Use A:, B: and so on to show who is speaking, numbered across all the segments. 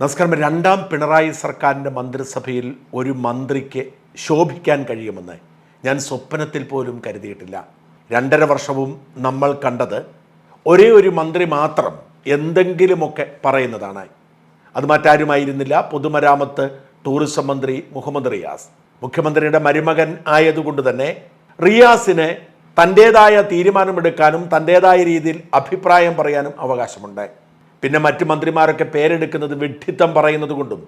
A: നമസ്കാരം. രണ്ടാം പിണറായി സർക്കാരിന്റെ മന്ത്രിസഭയിൽ ഒരു മന്ത്രിക്ക് ശോഭിക്കാൻ കഴിയുമെന്ന് ഞാൻ സ്വപ്നത്തിൽ പോലും കരുതിയിട്ടില്ല. രണ്ടര വർഷവും നമ്മൾ കണ്ടത് ഒരേ ഒരു മന്ത്രി മാത്രം എന്തെങ്കിലുമൊക്കെ പറയുന്നതാണ്. അത് മറ്റാരുമായിരുന്നില്ല. പൊതുമരാമത്ത് ടൂറിസം മന്ത്രി മുഹമ്മദ് റിയാസ്. മുഖ്യമന്ത്രിയുടെ മരുമകൻ ആയതുകൊണ്ട് തന്നെ റിയാസിന് തന്റേതായ തീരുമാനമെടുക്കാനും തന്റേതായ രീതിയിൽ അഭിപ്രായം പറയാനും അവകാശമുണ്ട്. പിന്നെ മറ്റ് മന്ത്രിമാരൊക്കെ പേരെടുക്കുന്നത് വിഡ്ഢിത്തം പറയുന്നത് കൊണ്ടും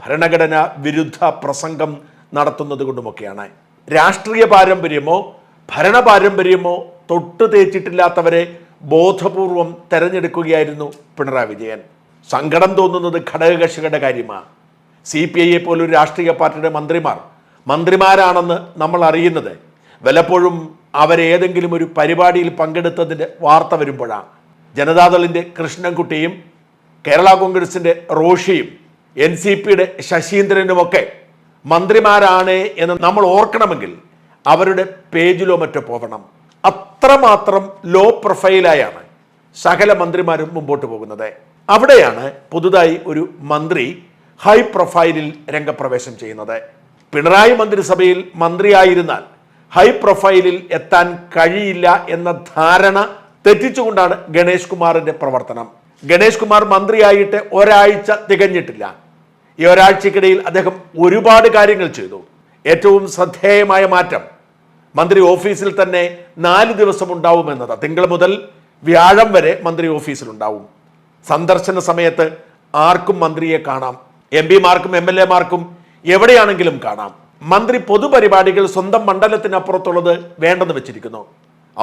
A: ഭരണഘടന വിരുദ്ധ പ്രസംഗം നടത്തുന്നത് കൊണ്ടുമൊക്കെയാണ് രാഷ്ട്രീയ പാരമ്പര്യമോ ഭരണ പാരമ്പര്യമോ തൊട്ടു തേച്ചിട്ടില്ലാത്തവരെ ബോധപൂർവം തെരഞ്ഞെടുക്കുകയായിരുന്നു പിണറായി വിജയൻ. സങ്കടം തോന്നുന്നത് ഘടകകക്ഷികളുടെ കാര്യമാണ് സി പി ഐയെ പോലൊരു രാഷ്ട്രീയ പാർട്ടിയുടെ മന്ത്രിമാർ മന്ത്രിമാരാണെന്ന് നമ്മൾ അറിയുന്നത്. വല്ലപ്പോഴും അവരേതെങ്കിലും ഒരു പരിപാടിയിൽ പങ്കെടുത്തതിന്റെ വാർത്ത വരുമ്പോഴാണ് ജനതാദളിന്റെ കൃഷ്ണൻകുട്ടിയും കേരള കോൺഗ്രസിന്റെ റോഷിയും എൻ സി പിയുടെ ശശീന്ദ്രനുമൊക്കെ മന്ത്രിമാരാണ് എന്ന് നമ്മൾ ഓർക്കണമെങ്കിൽ അവരുടെ പേജിലോ മറ്റോ പോകണം അത്രമാത്രം ലോ പ്രൊഫൈലായാണ് സകല മന്ത്രിമാരും മുമ്പോട്ട് പോകുന്നത്. അവിടെയാണ് പുതുതായി ഒരു മന്ത്രി ഹൈ പ്രൊഫൈലിൽ രംഗപ്രവേശം ചെയ്യുന്നത്. പിണറായി മന്ത്രിസഭയിൽ മന്ത്രിയായിരുന്നാൽ ഹൈ പ്രൊഫൈലിൽ എത്താൻ കഴിയില്ല എന്ന ധാരണ തെറ്റിച്ചുകൊണ്ടാണ് ഗണേഷ് കുമാറിന്റെ പ്രവർത്തനം. ഗണേഷ് കുമാർ മന്ത്രിയായിട്ട് ഒരാഴ്ച തികഞ്ഞിട്ടില്ല. ഈ ഒരാഴ്ചക്കിടയിൽ അദ്ദേഹം ഒരുപാട് കാര്യങ്ങൾ ചെയ്തു. ഏറ്റവും ശ്രദ്ധേയമായ മാറ്റം മന്ത്രി ഓഫീസിൽ തന്നെ നാല് ദിവസം ഉണ്ടാവുമെന്നത് തിങ്കൾ മുതൽ വ്യാഴം വരെ മന്ത്രി ഓഫീസിൽ ഉണ്ടാവും. സന്ദർശന സമയത്ത് ആർക്കും മന്ത്രിയെ കാണാം. എം പിമാർക്കും എം എൽ എമാർക്കും എവിടെയാണെങ്കിലും കാണാം. മന്ത്രി പൊതുപരിപാടികൾ സ്വന്തം മണ്ഡലത്തിനപ്പുറത്തുള്ളത് വേണ്ടെന്ന് വെച്ചിരിക്കുന്നു.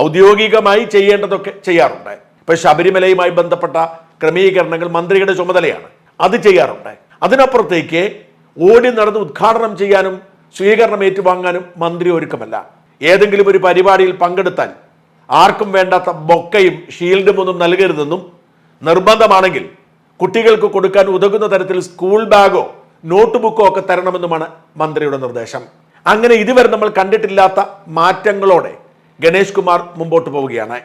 A: ഔദ്യോഗികമായി ചെയ്യേണ്ടതൊക്കെ ചെയ്യാറുണ്ട്. ഇപ്പൊ ശബരിമലയുമായി ബന്ധപ്പെട്ട ക്രമീകരണങ്ങൾ മന്ത്രിയുടെ ചുമതലയാണ്. അത് ചെയ്യാറുണ്ട്. അതിനപ്പുറത്തേക്ക് ഓടി നടന്ന് ഉദ്ഘാടനം ചെയ്യാനും സ്വീകരണം ഏറ്റുവാങ്ങാനും മന്ത്രി ഒരുക്കമല്ല. ഏതെങ്കിലും ഒരു പരിപാടിയിൽ പങ്കെടുത്താൽ ആർക്കും വേണ്ടാത്ത ബൊക്കയും ഷീൽഡും ഒന്നും നൽകരുതെന്നും നിർബന്ധമാണെങ്കിൽ കുട്ടികൾക്ക് കൊടുക്കാൻ ഉതകുന്ന തരത്തിൽ സ്കൂൾ ബാഗോ നോട്ട് ബുക്കോ ഒക്കെ തരണമെന്നുമാണ് മന്ത്രിയുടെ നിർദ്ദേശം. അങ്ങനെ ഇതുവരെ നമ്മൾ കണ്ടിട്ടില്ലാത്ത മാറ്റങ്ങളോടെ ഗണേഷ് കുമാർ മുമ്പോട്ട് പോവുകയാണ്.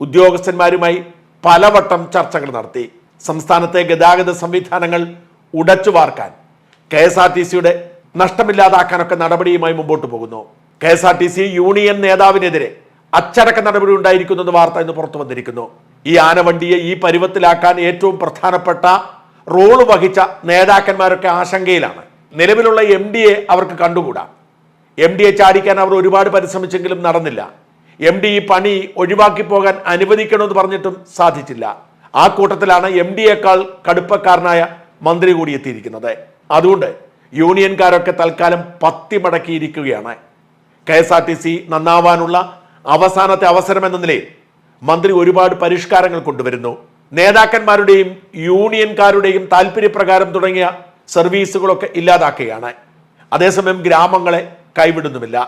A: ഉദ്യോഗസ്ഥന്മാരുമായി പലവട്ടം ചർച്ചകൾ നടത്തി. സംസ്ഥാനത്തെ ഗതാഗത സംവിധാനങ്ങൾ ഉടച്ചു വാർക്കാൻ കെ എസ് ആർ ടി സിയുടെ നഷ്ടമില്ലാതാക്കാനൊക്കെ നടപടിയുമായി മുമ്പോട്ട് പോകുന്നു. K S R T C union നേതാവിനെതിരെ അച്ചടക്ക നടപടി ഉണ്ടായിരിക്കുന്നത് വാർത്ത ഇന്ന് പുറത്തു വന്നിരിക്കുന്നു. ഈ ആനവണ്ടിയെ ഈ പരുവത്തിലാക്കാൻ ഏറ്റവും പ്രധാനപ്പെട്ട റോൾ വഹിച്ച നേതാക്കന്മാരൊക്കെ ആശങ്കയിലാണ്. നിലവിലുള്ള എം അവർക്ക് കണ്ടുകൂടാ. എ ചാടിക്കാൻ അവർ ഒരുപാട് പരിശ്രമിച്ചെങ്കിലും നടന്നില്ല. എം ഡി ഈ പണി ഒഴിവാക്കി പോകാൻ അനുവദിക്കണമെന്ന് പറഞ്ഞിട്ടും സാധിച്ചില്ല. ആ കൂട്ടത്തിലാണ് എം ഡിയേക്കാൾ കടുപ്പക്കാരനായ മന്ത്രി കൂടി എത്തിയിരിക്കുന്നത്. അതുകൊണ്ട് യൂണിയൻകാരൊക്കെ തൽക്കാലം പത്തി മടക്കിയിരിക്കുകയാണ് K S R T C നന്നാവാനുള്ള അവസാനത്തെ അവസരം എന്ന നിലയിൽ മന്ത്രി ഒരുപാട് പരിഷ്കാരങ്ങൾ കൊണ്ടുവരുന്നു. നേതാക്കന്മാരുടെയും യൂണിയൻകാരുടെയും താല്പര്യപ്രകാരം തുടങ്ങിയ സർവീസുകളൊക്കെ ഇല്ലാതാക്കുകയാണ്. അതേസമയം ഗ്രാമങ്ങളെ കൈവിടുന്നുമില്ല.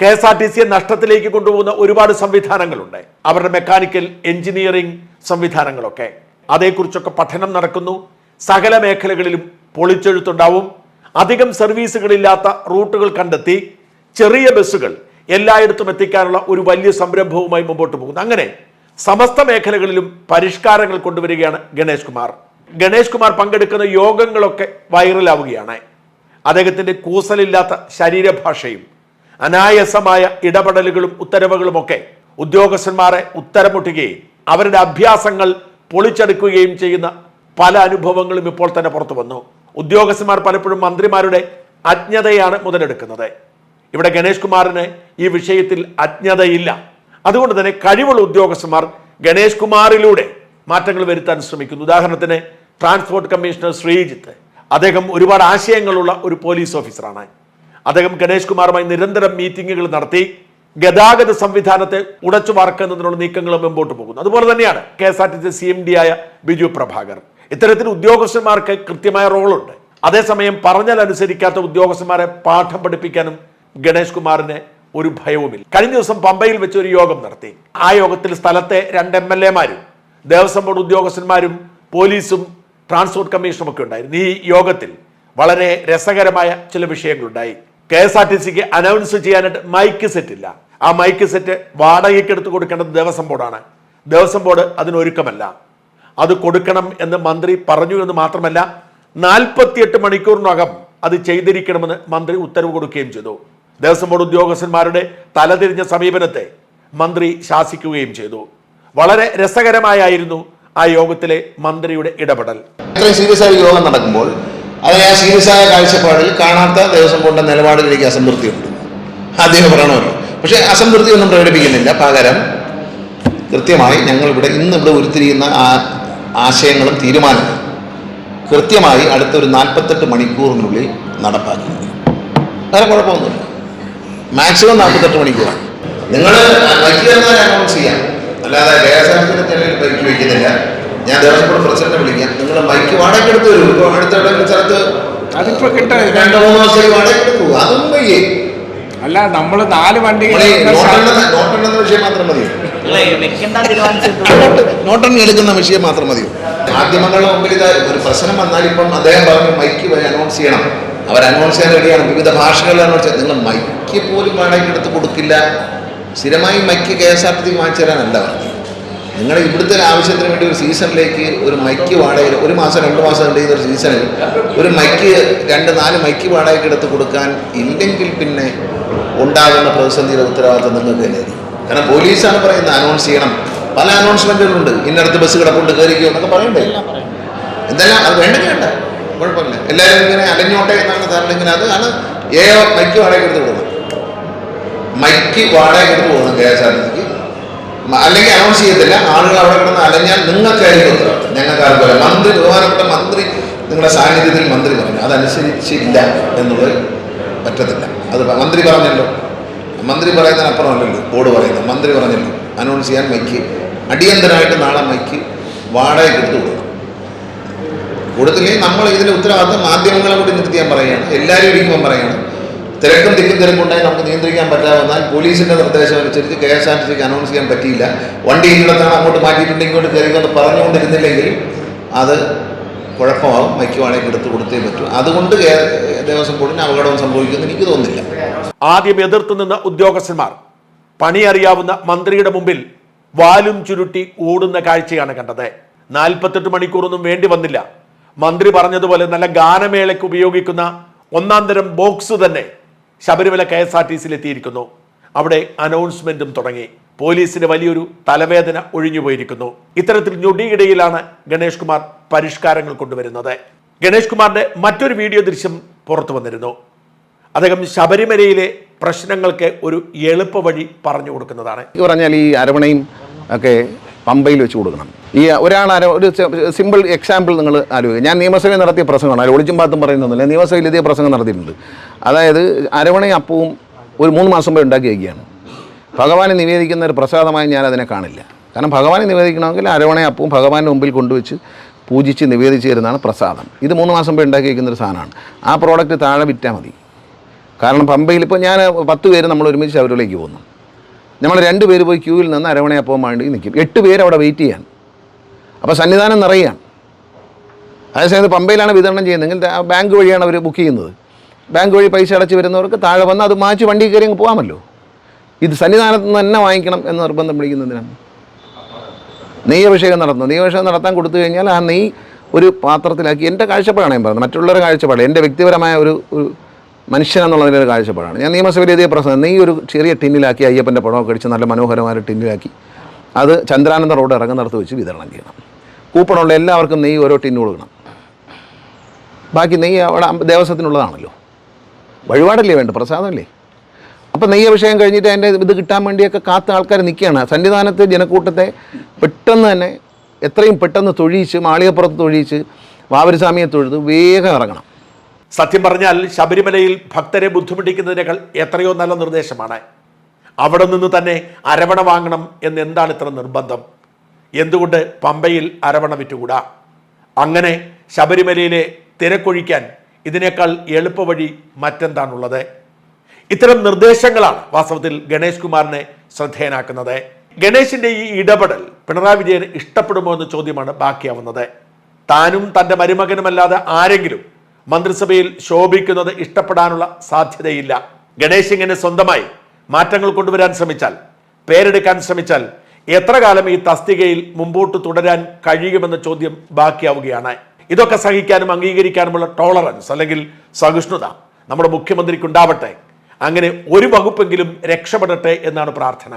A: കെ എസ് ആർ ടി സിയെ നഷ്ടത്തിലേക്ക് കൊണ്ടുപോകുന്ന ഒരുപാട് സംവിധാനങ്ങളുണ്ട്. അവരുടെ മെക്കാനിക്കൽ എഞ്ചിനീയറിംഗ് സംവിധാനങ്ങളൊക്കെ. അതേക്കുറിച്ചൊക്കെ പഠനം നടക്കുന്നു. സകല മേഖലകളിലും പൊളിച്ചെഴുത്തുണ്ടാവും. അധികം സർവീസുകളില്ലാത്ത റൂട്ടുകൾ കണ്ടെത്തി ചെറിയ ബസ്സുകൾ എല്ലായിടത്തും എത്തിക്കാനുള്ള ഒരു വലിയ സംരംഭവുമായി മുമ്പോട്ട് പോകുന്നു. അങ്ങനെ സമസ്ത മേഖലകളിലും പരിഷ്കാരങ്ങൾ കൊണ്ടുവരികയാണ് ഗണേഷ് കുമാർ. ഗണേഷ് കുമാർ പങ്കെടുക്കുന്ന യോഗങ്ങളൊക്കെ വൈറലാവുകയാണ്. അദ്ദേഹത്തിന്റെ കൂസലില്ലാത്ത ശരീരഭാഷയും അനായാസമായ ഇടപെടലുകളും ഉത്തരവുകളുമൊക്കെ ഉദ്യോഗസ്ഥന്മാരെ ഉത്തരമുട്ടുകയും അവരുടെ അഭ്യാസങ്ങൾ പൊളിച്ചെടുക്കുകയും ചെയ്യുന്ന പല അനുഭവങ്ങളും ഇപ്പോൾ തന്നെ പുറത്തു വന്നു. ഉദ്യോഗസ്ഥന്മാർ പലപ്പോഴും മന്ത്രിമാരുടെ അജ്ഞതയാണ് മുതലെടുക്കുന്നത്. ഇവിടെ ഗണേഷ് കുമാറിന് ഈ വിഷയത്തിൽ അജ്ഞതയില്ല. അതുകൊണ്ട് തന്നെ കഴിവുള്ള ഉദ്യോഗസ്ഥന്മാർ ഗണേഷ് കുമാറിലൂടെ മാറ്റങ്ങൾ വരുത്താൻ ശ്രമിക്കുന്നു. ഉദാഹരണത്തിന് ട്രാൻസ്പോർട്ട് കമ്മീഷണർ ശ്രീജിത്ത്. അദ്ദേഹം ഒരുപാട് ആശയങ്ങളുള്ള ഒരു പോലീസ് ഓഫീസറാണ്. അദ്ദേഹം ഗണേഷ് കുമാറുമായി നിരന്തരം മീറ്റിങ്ങുകൾ നടത്തി ഗതാഗത സംവിധാനത്തെ ഉടച്ചു വാർക്കുന്നതിനുള്ള നീക്കങ്ങൾ മുമ്പോട്ട് പോകുന്നു. അതുപോലെ തന്നെയാണ് K S R T C C M D ആയ ബിജു പ്രഭാകർ. ഇത്തരത്തിൽ ഉദ്യോഗസ്ഥന്മാർക്ക് കൃത്യമായ റോളുണ്ട്. അതേസമയം പറഞ്ഞാൽ അനുസരിക്കാത്ത ഉദ്യോഗസ്ഥന്മാരെ പാഠം പഠിപ്പിക്കാനും ഗണേഷ് കുമാറിന് ഒരു ഭയവുമില്ല. കഴിഞ്ഞ ദിവസം പമ്പയിൽ വെച്ച് ഒരു യോഗം നടത്തി. ആ യോഗത്തിൽ സ്ഥലത്തെ രണ്ട് എം എൽ എമാരും ദേവസ്വം ബോർഡ് ഉദ്യോഗസ്ഥന്മാരും പോലീസും ട്രാൻസ്പോർട്ട് കമ്മീഷനും ഒക്കെ ഉണ്ടായിരുന്നു. ഈ യോഗത്തിൽ വളരെ രസകരമായ ചില വിഷയങ്ങളുണ്ടായി. കെ എസ് ആർ ടി സിക്ക് അനൗൺസ് ചെയ്യാനായിട്ട് മൈക്ക് സെറ്റ് ഇല്ല. ആ മൈക്ക് സെറ്റ് വാടകയ്ക്ക് എടുത്ത് കൊടുക്കേണ്ടത് ദേവസ്വം ബോർഡാണ്. ദേവസ്വം ബോർഡ് അതിനൊരുക്കമല്ല. അത് കൊടുക്കണം എന്ന് മന്ത്രി പറഞ്ഞു എന്ന് മാത്രമല്ല നാൽപ്പത്തിയെട്ട് മണിക്കൂറിനകം അത് ചെയ്തിരിക്കണമെന്ന് മന്ത്രി ഉത്തരവ് കൊടുക്കുകയും ചെയ്തു. ദേവസ്വം ബോർഡ് ഉദ്യോഗസ്ഥന്മാരുടെ തലതിരിഞ്ഞ സമീപനത്തെ മന്ത്രി ശാസിക്കുകയും ചെയ്തു. വളരെ രസകരമായിരുന്നു ആ യോഗത്തിലെ മന്ത്രിയുടെ ഇടപെടൽ.
B: സീരിയസ് ആയി യോഗം നടക്കുമ്പോൾ അതിന് ആ സീരിയസ് ആയ കാഴ്ചപ്പാടിൽ കാണാത്ത ദേവസ്വം ബോർഡിന്റെ നിലപാടിൽ എനിക്ക് അസംതൃപ്തിയുണ്ട്. അദ്ദേഹം പറയണമല്ലോ പക്ഷേ അസംതൃപ്തി ഒന്നും പ്രകടിപ്പിക്കുന്നില്ല. പകരം കൃത്യമായി ഞങ്ങളിവിടെ ഇന്ന് ഇവിടെ ഉരുത്തിരിയുന്ന ആ ആശയങ്ങളും തീരുമാനങ്ങളും കൃത്യമായി അടുത്തൊരു നാൽപ്പത്തെട്ട് മണിക്കൂറിനുള്ളിൽ നടപ്പാക്കി വേറെ കുഴപ്പമൊന്നുമില്ല. മാക്സിമം നാൽപ്പത്തെട്ട് മണിക്കൂറാണ്. നിങ്ങൾ വൈകി എന്നാൽ അനൗൺസ് ചെയ്യാം. അല്ലാതെ ബൈക്ക് വയ്ക്കുന്നില്ല ഞാൻ ദേവസ്വം ബോർഡ് പ്രസിഡന്റ് ബൈക്ക് വാടക എടുത്ത് വരും. ഇപ്പൊ അടുത്ത സ്ഥലത്ത്
C: അതിപ്പോ കിട്ടും
B: രണ്ടോ മൂന്നോ ദിവസം വാടക എടുത്തു അതും വയ്യേ.
C: അല്ല നമ്മൾ നാല്
B: വണ്ടി നോട്ടെണ്ണ വിഷയം മാത്രം നോട്ടെണ്ണി എടുക്കുന്ന വിഷയം മാത്രം മതി മാധ്യമങ്ങളുടെ മുമ്പിൽ ഇത് ഒരു പ്രശ്നം വന്നാൽ ഇപ്പം അദ്ദേഹം പറഞ്ഞു മൈക്ക് വരെ അനൗൺസ് ചെയ്യണം. അവർ അനൗൺസ് ചെയ്യാൻ റെഡിയാണ്. വിവിധ ഭാഷകളിൽ അനൗൺസ് ചെയ്യാൻ നിങ്ങൾ മൈക്ക് പോലും വാടകയ്ക്ക് എടുത്ത് കൊടുക്കില്ല. സ്ഥിരമായി mic K S R T വാങ്ങിച്ചു തരാനല്ല പറഞ്ഞത്. നിങ്ങൾ ഇവിടുത്തെ ഒരു ആവശ്യത്തിന് വേണ്ടി ഒരു സീസണിലേക്ക് ഒരു മൈക്ക് വാടക ഒരു മാസം രണ്ട് മാസം ഉണ്ട് ഒരു സീസണിൽ ഒരു മൈക്ക് രണ്ട് നാല് മൈക്ക് വാടകയ്ക്ക് എടുത്ത് കൊടുക്കാൻ ഇല്ലെങ്കിൽ പിന്നെ ഉണ്ടാകുന്ന പ്രതിസന്ധിയുടെ ഉത്തരവാദിത്വം നിങ്ങൾക്ക് തന്നെയായിരിക്കും. കാരണം പോലീസാണ് പറയുന്നത് അനൗൺസ് ചെയ്യണം. പല അനൗൺസ്മെന്റുകളുണ്ട് ഇന്നടത്ത് ബസ് കിടപ്പുണ്ട് കയറിക്കോ എന്നൊക്കെ പറയണ്ടേ? എന്തെല്ലാം? അത് വേണ്ടെങ്കിൽ വേണ്ട. കുഴപ്പമില്ല. എല്ലാവരും ഇങ്ങനെ അലഞ്ഞോട്ടെ എന്നാണ് തരണമെങ്കിൽ അത് ഏ മൈക്ക് വാടകയ്ക്ക് എടുത്ത് കൊടുക്കണം മൈക്ക് വാടകയ്ക്ക് എടുത്ത് കൊടുക്കണം കെ എസ് ആർ ടി സിക്ക് അല്ലെങ്കിൽ അനൗൺസ് ചെയ്യത്തില്ല. ആളുകൾ അവിടെ കിടന്ന് അലഞ്ഞാൽ നിങ്ങൾക്കായിരിക്കും ഉത്തരവാദിത്തം ഞങ്ങൾക്ക് ആർക്കും മന്ത്രി ബഹുമാനപ്പെട്ട മന്ത്രി നിങ്ങളുടെ സാന്നിധ്യത്തിൽ മന്ത്രി പറഞ്ഞു. അതനുസരിച്ചില്ല എന്നുള്ളത് പറ്റത്തില്ല. അത് മന്ത്രി പറഞ്ഞല്ലോ. മന്ത്രി പറയുന്നതിനപ്പുറമല്ലല്ലോ ബോർഡ് പറയുന്നത്. മന്ത്രി പറഞ്ഞല്ലോ. അനൗൺസ് ചെയ്യാൻ മൈക്ക് അടിയന്തരമായിട്ട് നാളെ മൈക്ക് വാടകയ്ക്ക് എടുത്തു കൊടുക്കണം. കൊടുത്തില്ലെങ്കിൽ നമ്മൾ ഇതിന്റെ ഉത്തരവാദിത്തം മാധ്യമങ്ങളെ കൂടി നിർത്തിയാൻ പറയുകയാണ്. എല്ലാവരും ഇരിക്കുമ്പോൾ പറയുകയാണ്. തിരക്കും തിക്കും തിരക്കുണ്ടായി നമുക്ക് നിയന്ത്രിക്കാൻ പറ്റാവുന്നാൽ പോലീസിന്റെ നിർദ്ദേശം അനുസരിച്ച് കെ എസ് ആർ ടി സിക്ക് അനൗൺസ് ചെയ്യാൻ പറ്റിയില്ല. വണ്ടി ഇന്നിടത്താണ് അങ്ങോട്ട് മാറ്റിയിട്ടുണ്ട് ഇങ്ങോട്ട് കയറിക്കൊണ്ട് പറഞ്ഞുകൊണ്ടിരുന്നില്ലെങ്കിൽ അത് കുഴപ്പമാകും. മൈക്ക് എടുത്തു കൊടുത്തേ പറ്റൂ. അതുകൊണ്ട് ദേവസ്വം ബോർഡിന് അപകടം സംഭവിക്കുമെന്ന് എനിക്ക് തോന്നുന്നില്ല.
A: ആദ്യം എതിർത്തു നിന്ന ഉദ്യോഗസ്ഥന്മാർ പണി അറിയാവുന്ന മന്ത്രിയുടെ മുമ്പിൽ വാലും ചുരുട്ടി ഓടുന്ന കാഴ്ചയാണ് കണ്ടത്. നാൽപ്പത്തെട്ട് മണിക്കൂറൊന്നും വേണ്ടി വന്നില്ല. മന്ത്രി പറഞ്ഞതുപോലെ നല്ല ഗാനമേളയ്ക്ക് ഉപയോഗിക്കുന്ന ഒന്നാം തരം ബോക്സ് തന്നെ Sabarimala K S R T സിയിൽ എത്തിയിരിക്കുന്നു അവിടെ അനൗൺസ്മെന്റും തുടങ്ങി. പോലീസിന് വലിയൊരു തലവേദന ഒഴിഞ്ഞു പോയിരിക്കുന്നു. ഇത്തരത്തിൽ ഞൊടിയിടയിലാണ് ഗണേഷ് കുമാർ പരിഷ്കാരങ്ങൾ കൊണ്ടുവരുന്നത്. ഗണേഷ് കുമാറിന്റെ മറ്റൊരു വീഡിയോ ദൃശ്യം പുറത്തു വന്നിരുന്നു. അദ്ദേഹം ശബരിമലയിലെ പ്രശ്നങ്ങൾക്ക് ഒരു എളുപ്പ വഴി പറഞ്ഞു കൊടുക്കുന്നതാണ്.
B: പറഞ്ഞാൽ ഈ അരവണയും ഒക്കെ പമ്പയിൽ വെച്ച് കൊടുക്കണം. ഈ ഒരാൾ ഒരു സിമ്പിൾ എക്സാമ്പിൾ നിങ്ങൾ ആലോചിക്കുക. ഞാൻ നിയമസഭയിൽ നടത്തിയ പ്രസംഗമാണ്. ഒളിച്ചും പാത്തും പറയുന്നൊന്നുമില്ല. നിയമസഭയിൽ ഇതേ പ്രസംഗം നടത്തിയിട്ടുണ്ട്. അതായത് അരവണയും അപ്പവും ഒരു മൂന്ന് മാസം മുമ്പ് ഉണ്ടാക്കി വയ്ക്കുകയാണ് ഭഗവാനെ നിവേദിക്കുന്ന ഒരു പ്രസാദമായി ഞാൻ അതിനെ കാണില്ല. കാരണം ഭഗവാനെ നിവേദിക്കണമെങ്കിൽ അരവണയും അപ്പവും ഭഗവാന്റെ മുമ്പിൽ കൊണ്ടുവച്ച് പൂജിച്ച് നിവേദിച്ച് തരുന്നതാണ് പ്രസാദം. ഇത് മൂന്ന് മാസം മുമ്പ് ഉണ്ടാക്കി വയ്ക്കുന്ന ഒരു സാധനമാണ്. ആ പ്രോഡക്റ്റ് താഴെ വിറ്റാൽ മതി. കാരണം പമ്പയിൽ ഇപ്പോൾ ഞാൻ പത്ത് പേര് നമ്മൾ ഒരുമിച്ച് അവരിലേക്ക് പോകുന്നു. നമ്മൾ രണ്ട് പേര് പോയി ക്യൂവിൽ നിന്ന് അരവണയപ്പം വേണ്ടി നിൽക്കും. എട്ട് പേര് അവിടെ വെയിറ്റ് ചെയ്യാൻ അപ്പോൾ സന്നിധാനം നിറയുകയാണ്. അതേസമയത്ത് പമ്പയിലാണ് വിതരണം ചെയ്യുന്നതെങ്കിൽ ബാങ്ക് വഴിയാണ് അവർ ബുക്ക് ചെയ്യുന്നത്. ബാങ്ക് വഴി പൈസ അടച്ച് വരുന്നവർക്ക് താഴെ വന്ന് അത് മാറ്റി വണ്ടി കയറി അങ്ങ് പോകാമല്ലോ. ഇത് സന്നിധാനത്ത് നിന്ന് തന്നെ വാങ്ങിക്കണം എന്ന് നിർബന്ധം പിടിക്കുന്നതിനാണ്. നെയ്യഭിഷേകം നടത്തുന്നു. നെയ്യഭിഷേകം നടത്താൻ കൊടുത്തു കഴിഞ്ഞാൽ ആ നെയ്യ് ഒരു പാത്രത്തിലാക്കി. എന്റെ കാഴ്ചപ്പാടാണ് ഞാൻ പറയുന്നത് മറ്റുള്ളവരുടെ കാഴ്ചപ്പാട്. എന്റെ വ്യക്തിപരമായ ഒരു ഒരു മനുഷ്യൻ എന്നുള്ളതിന്റെ ഒരു കാഴ്ചപ്പാടാണ്. ഞാൻ നിയമസഭയിൽ ഇതേ പ്രശ്നം നെയ്യ് ഒരു ചെറിയ ടിന്നിലാക്കി അയ്യപ്പന്റെ പടമൊക്കെ അടിച്ച് നല്ല മനോഹരമായ ടിന്നിലാക്കി. അത് ചന്ദ്രാനന്ദ റോഡ് ഇറങ്ങുന്നിടത്ത് വെച്ച് വിതരണം ചെയ്യണം. കൂപ്പണുള്ള എല്ലാവർക്കും നെയ്യ് ഓരോ ടിന്നു കൊടുക്കണം. ബാക്കി നെയ്യ് അവിടെ ദേവസ്വത്തിനുള്ളതാണല്ലോ. വഴിപാടല്ലേ വേണ്ട പ്രസാദമല്ലേ? അപ്പം നെയ്യഭിഷേകം കഴിഞ്ഞിട്ട് അതിന്റെ ഇത് കിട്ടാൻ വേണ്ടിയൊക്കെ കാത്ത ആൾക്കാർ നിൽക്കുകയാണ് സന്നിധാനത്തെ ജനക്കൂട്ടത്തെ പെട്ടെന്ന് തന്നെ എത്രയും പെട്ടെന്ന് തൊഴിയിച്ച് മാളികപ്പുറത്ത് തൊഴിയിച്ച് വാവരിസ്വാമിയെ തൊഴുത് വേഗം ഇറങ്ങണം.
A: സത്യം പറഞ്ഞാൽ ശബരിമലയിൽ ഭക്തരെ ബുദ്ധിമുട്ടിക്കുന്നതിനേക്കാൾ എത്രയോ നല്ല നിർദ്ദേശമാണ്. അവിടെ നിന്ന് തന്നെ അരവണ വാങ്ങണം എന്ന് എന്താണ് ഇത്ര നിർബന്ധം? എന്തുകൊണ്ട് പമ്പയിൽ അരവണ വിറ്റുകൂടാ? അങ്ങനെ ശബരിമലയിലെ തിരക്കൊഴിക്കാൻ ഇതിനേക്കാൾ എളുപ്പവഴി മറ്റെന്താണുള്ളത്? ഇത്തരം നിർദ്ദേശങ്ങളാണ് വാസ്തവത്തിൽ ഗണേഷ് കുമാറിനെ ശ്രദ്ധേയനാക്കുന്നത്. ഗണേഷിന്റെ ഈ ഇടപെടൽ പിണറായി വിജയന് ഇഷ്ടപ്പെടുമോ എന്ന ചോദ്യമാണ് ബാക്കിയാവുന്നത്. താനും തന്റെ മരുമകനുമല്ലാതെ ആരെങ്കിലും മന്ത്രിസഭയിൽ ശോഭിക്കുന്നത് ഇഷ്ടപ്പെടാനുള്ള സാധ്യതയില്ല. ഗണേശ് ഇങ്ങനെ സ്വന്തമായി മാറ്റങ്ങൾ കൊണ്ടുവരാൻ ശ്രമിച്ചാൽ പേരെടുക്കാൻ ശ്രമിച്ചാൽ എത്ര കാലം ഈ തസ്തികയിൽ മുമ്പോട്ട് തുടരാൻ കഴിയുമെന്ന ചോദ്യം ബാക്കിയാവുകയാണ്. ഇതൊക്കെ സഹിക്കാനും അംഗീകരിക്കാനുമുള്ള ടോളറൻസ് അല്ലെങ്കിൽ സഹിഷ്ണുത നമ്മുടെ മുഖ്യമന്ത്രിക്കുണ്ടാവട്ടെ. അങ്ങനെ ഒരു വകുപ്പെങ്കിലും രക്ഷപ്പെടട്ടെ എന്നാണ് പ്രാർത്ഥന.